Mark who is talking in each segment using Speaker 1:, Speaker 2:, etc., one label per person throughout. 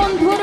Speaker 1: বন্ধুর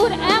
Speaker 1: good and